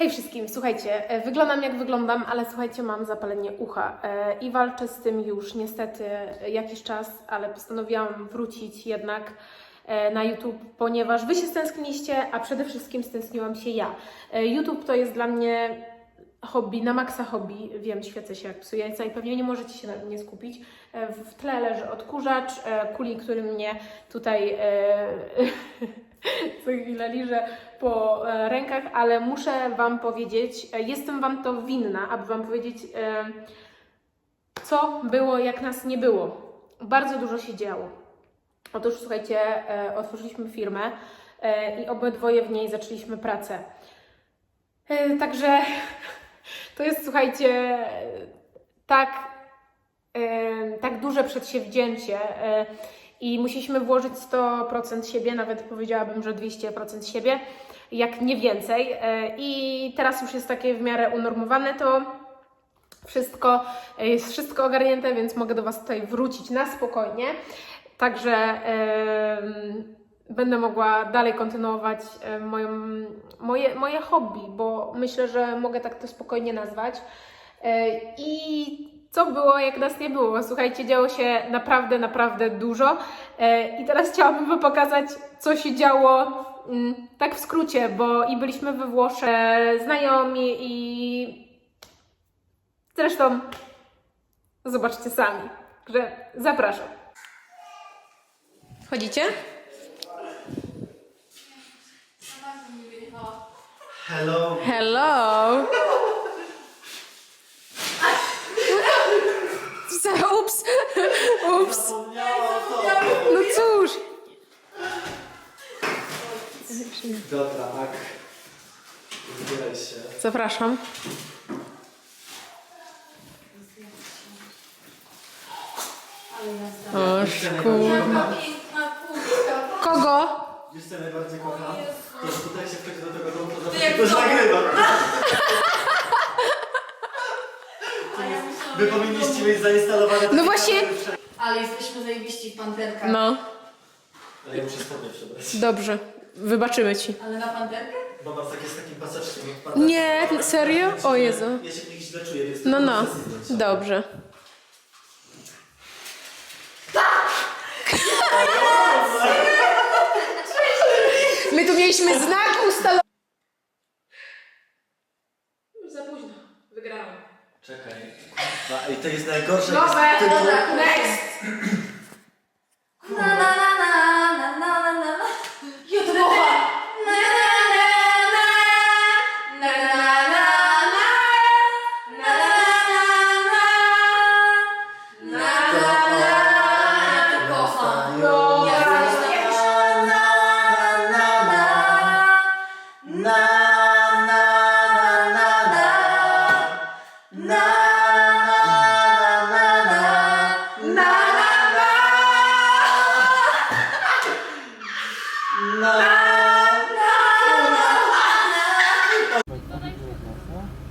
Hej wszystkim, słuchajcie, e, wyglądam jak wyglądam, ale słuchajcie, mam zapalenie ucha e, i walczę z tym już niestety jakiś czas, ale postanowiłam wrócić jednak e, na YouTube, ponieważ Wy się stęskniliście, a przede wszystkim stęskniłam się ja. YouTube to jest dla mnie hobby, na maksa hobby, wiem, świecę się jak psu jajca i pewnie nie możecie się na mnie skupić. W tle leży odkurzacz, kuli, który mnie tutaj co chwilę liże po e, rękach, ale muszę Wam powiedzieć, e, jestem Wam to winna, aby Wam powiedzieć, e, co było, jak nas nie było. Bardzo dużo się działo. Otóż słuchajcie, otworzyliśmy firmę i obydwoje w niej zaczęliśmy pracę. Także to jest, słuchajcie, tak, tak duże przedsięwzięcie i musieliśmy włożyć 100% siebie, nawet powiedziałabym, że 200% siebie, jak nie więcej. E, I teraz już jest takie w miarę unormowane to wszystko, e, jest wszystko ogarnięte, więc mogę do Was tutaj wrócić na spokojnie. Także em, będę mogła dalej kontynuować moją, moje, moje hobby, bo myślę, że mogę tak to spokojnie nazwać. E, I co było, jak nas nie było? Słuchajcie, działo się naprawdę, naprawdę dużo. E, I teraz chciałabym Wam pokazać, co się działo mm, tak w skrócie, bo i byliśmy we Włoszech, e, znajomi i zresztą zobaczcie sami. Także zapraszam. Wchodzicie? Hello. Hello! Ups! Ups! No cóż! Dobra, tak. Zbieraj się. Zapraszam. O, szkół. Kogo? Wiesz co najbardziej kocham? To, że tutaj się wchodzi do tego domu, to zawsze ktoś nagrywa. Wy powinniście mieć zainstalowane... takie No właśnie- kamery wszędzie. Ale jesteśmy zajebiści w panterkach. No, Ale ja muszę spodnie przebrać. dobrze. Wybaczymy ci. Ale na panterkę? Bo mam takie z takim paseczkiem. jak pada. Nie, serio? O Jezu. Ja się nich źle czuję, więc... No, no. Dobrze. My tu mieliśmy znak ustalony. Ej, to jest najgorsze. Dobra, next.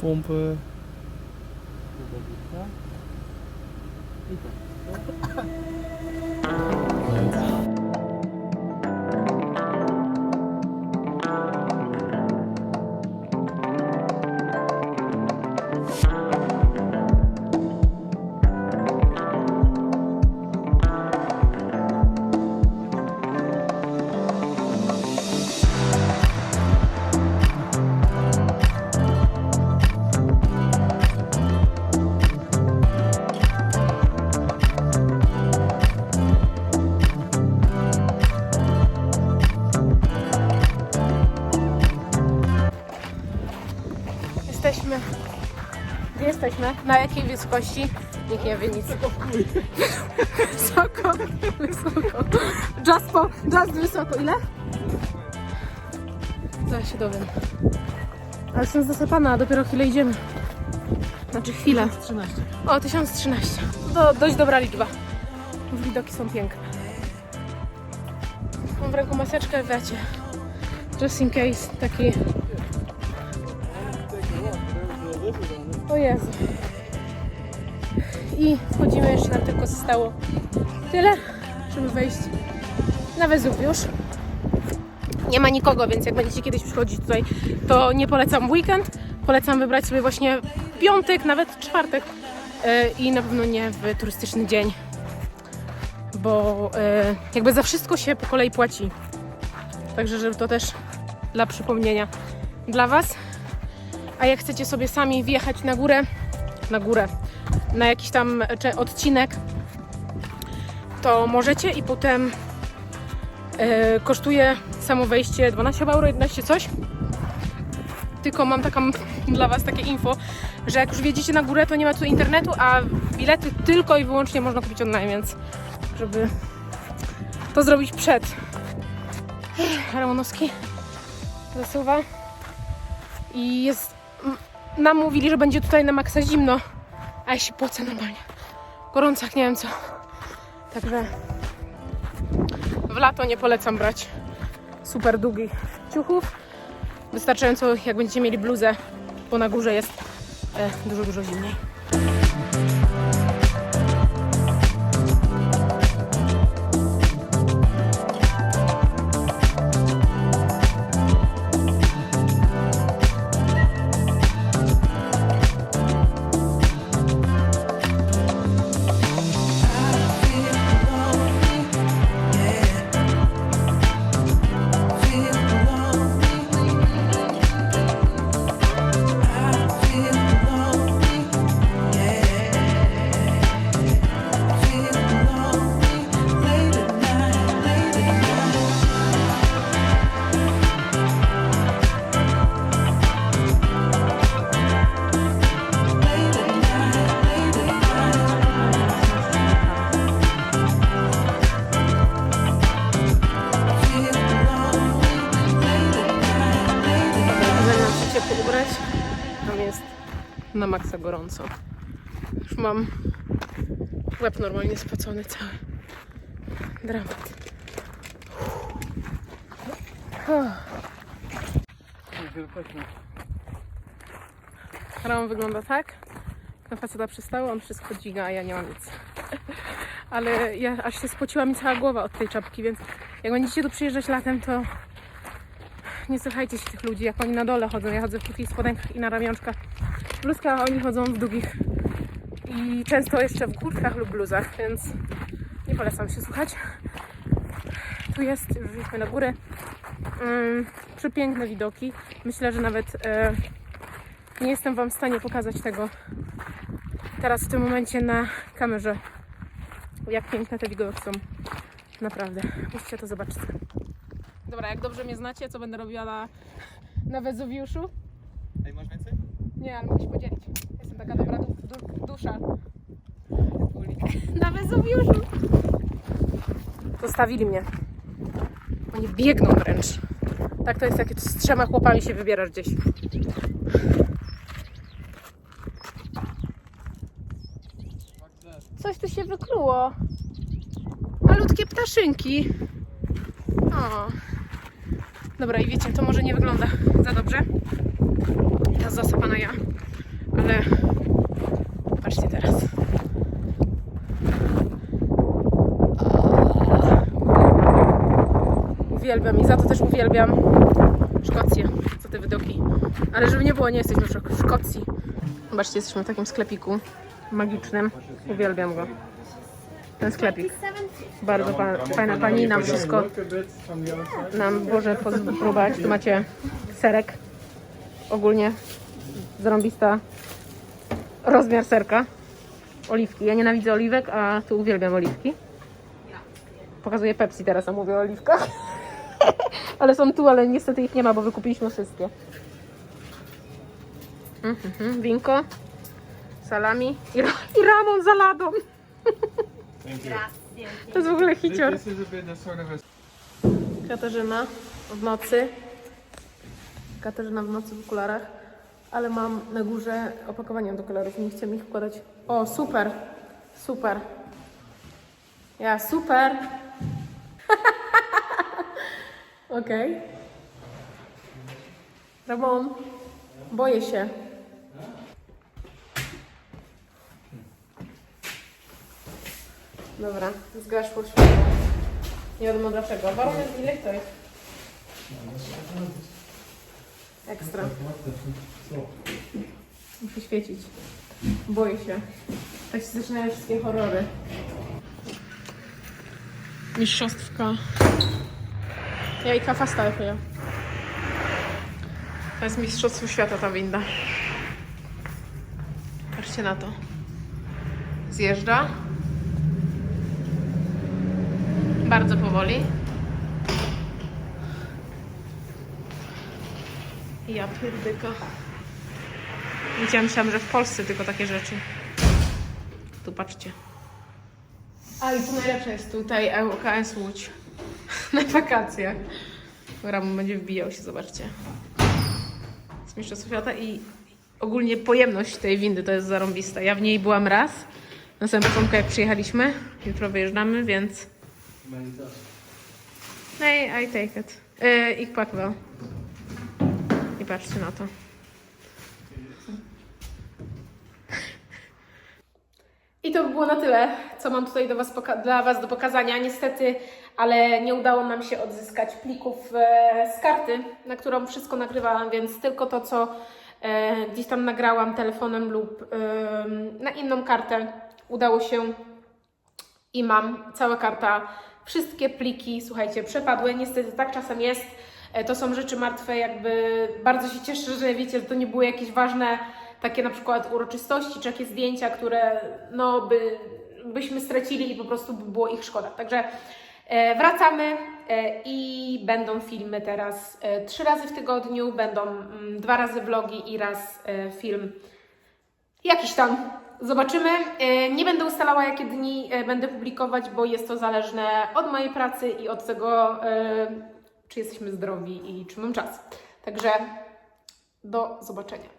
pompę. I tak. Jesteśmy? Na jakiej wysokości? Nikt nie wie nic. Wysoko. Wysoko. Just po, just wysoko. Ile? Zaraz się dowiem. Ale jestem zasypana, a dopiero chwilę idziemy. Znaczy chwilę. 13. O, 1013. To dość dobra liczba. Widoki są piękne. Mam w ręku maseczkę, wiecie. Just in case, taki... Jezu. I wchodzimy, jeszcze nam tylko zostało tyle, żeby wejść na Wezuwiusz. Nie ma nikogo, więc jak będziecie kiedyś przychodzić tutaj, to nie polecam weekend. Polecam wybrać sobie właśnie piątek, nawet czwartek e, i na pewno nie w turystyczny dzień, bo e, jakby za wszystko się po kolei płaci. Także, żeby to też dla przypomnienia dla Was. A jak chcecie sobie sami wjechać na górę, na górę, na jakiś tam odcinek, to możecie i potem e, kosztuje samo wejście 12 euro, 11 coś. Tylko mam taką dla Was takie info, że jak już wjedziecie na górę, to nie ma tu internetu, a bilety tylko i wyłącznie można kupić online, więc żeby to zrobić przed. Ramonowski zasuwa i jest nam mówili, że będzie tutaj na maksa zimno, a ja się pocę normalnie. Gorąco jak nie wiem co. Także w lato nie polecam brać super długich ciuchów. Wystarczająco jak będziecie mieli bluzę, bo na górze jest e, dużo, dużo zimniej. Maksa gorąco. Już mam łeb normalnie spocony cały. Dramat. Ram wygląda tak. Na faceta przystało, on wszystko dźwiga, a ja nie mam nic. Ale ja aż się spociła mi cała głowa od tej czapki, więc jak będziecie tu przyjeżdżać latem, to nie słuchajcie się tych ludzi, jak oni na dole chodzą. Ja chodzę w krótkich spodenkach i na ramionczkach. W bluzkach, a oni chodzą w długich. I często jeszcze w kurtkach lub bluzach, więc nie polecam się słuchać. Tu jest, już wyszliśmy na górę. Um, przepiękne widoki. Myślę, że nawet e, nie jestem Wam w stanie pokazać tego teraz w tym momencie na kamerze. Jak piękne te widoki są. Naprawdę. Musicie to zobaczyć. Dobra, jak dobrze mnie znacie, co będę robiła na, na Wezuwiuszu? Ej, masz więcej? Nie, ale mogę się podzielić. Jestem taka dobra du, du, dusza. Na Wezuwiuszu! Zostawili mnie. Oni biegną wręcz. Tak to jest, jak z trzema chłopami się wybierasz gdzieś. Coś tu się wykluło. Malutkie ptaszynki. O. Dobra, i wiecie, to może nie wygląda za dobrze. Ta zasypana ja. Ale patrzcie teraz. Uwielbiam i za to też uwielbiam Szkocję, za te widoki. Ale żeby nie było, nie jesteśmy w Szkocji. Zobaczcie, jesteśmy w takim sklepiku magicznym. Uwielbiam go. Ten sklepik. Bardzo pa, fajna pani nam wszystko nam może spróbować. Tu macie serek. Ogólnie zarąbista rozmiar serka. Oliwki. Ja nienawidzę oliwek, a tu uwielbiam oliwki. Pokazuję Pepsi teraz, a mówię o oliwkach. ale są tu, ale niestety ich nie ma, bo wykupiliśmy wszystkie. Mhm, mhm. Winko, salami i, i ramon ladą. To jest w ogóle hicior. Katarzyna w nocy. Katarzyna w nocy w okularach, ale mam na górze opakowania do kolorów. Nie chciałam ich wkładać. O, super! Super! Ja, super! Okej. Ramon, boję się. Dobra, zgaszło światło. Nie wiadomo dlaczego. Warunek ile to jest? Ekstra. Muszę świecić. Boję się. Tak się zaczynają wszystkie horrory. Mistrzostwka. Jajka fasta ja. To jest Mistrzostwo Świata ta winda. Patrzcie na to. Zjeżdża. Bardzo powoli. Ja pierdyka. Widziałam, myślałam, że w Polsce tylko takie rzeczy. Tu patrzcie. A i tu najlepsze jest tutaj ŁKS Łódź. Na wakacjach. Ramon będzie wbijał się, zobaczcie. Z Mistrzostw Świata i ogólnie pojemność tej windy to jest zarąbista. Ja w niej byłam raz. Na samym początku jak przyjechaliśmy. Jutro wyjeżdżamy, więc... Hey, I take it. Yy, ich pak wel. I patrzcie na to. I to by było na tyle, co mam tutaj do was dla Was do pokazania. Niestety, ale nie udało nam się odzyskać plików e, z karty, na którą wszystko nagrywałam, więc tylko to, co e, gdzieś tam nagrałam telefonem lub em, na inną kartę udało się i mam cała karta, wszystkie pliki, słuchajcie, przepadły. Niestety tak czasem jest. E, To są rzeczy martwe, jakby bardzo się cieszę, że wiecie, to nie były jakieś ważne takie na przykład uroczystości, czy jakieś zdjęcia, które no by, byśmy stracili i po prostu by było ich szkoda. Także e, wracamy e, i będą filmy teraz trzy razy w tygodniu, będą mm, dwa razy vlogi i raz film Jakiś tam. Zobaczymy. E, Nie będę ustalała, jakie dni e, będę publikować, bo jest to zależne od mojej pracy i od tego, e, czy jesteśmy zdrowi i czy mam czas. Także do zobaczenia.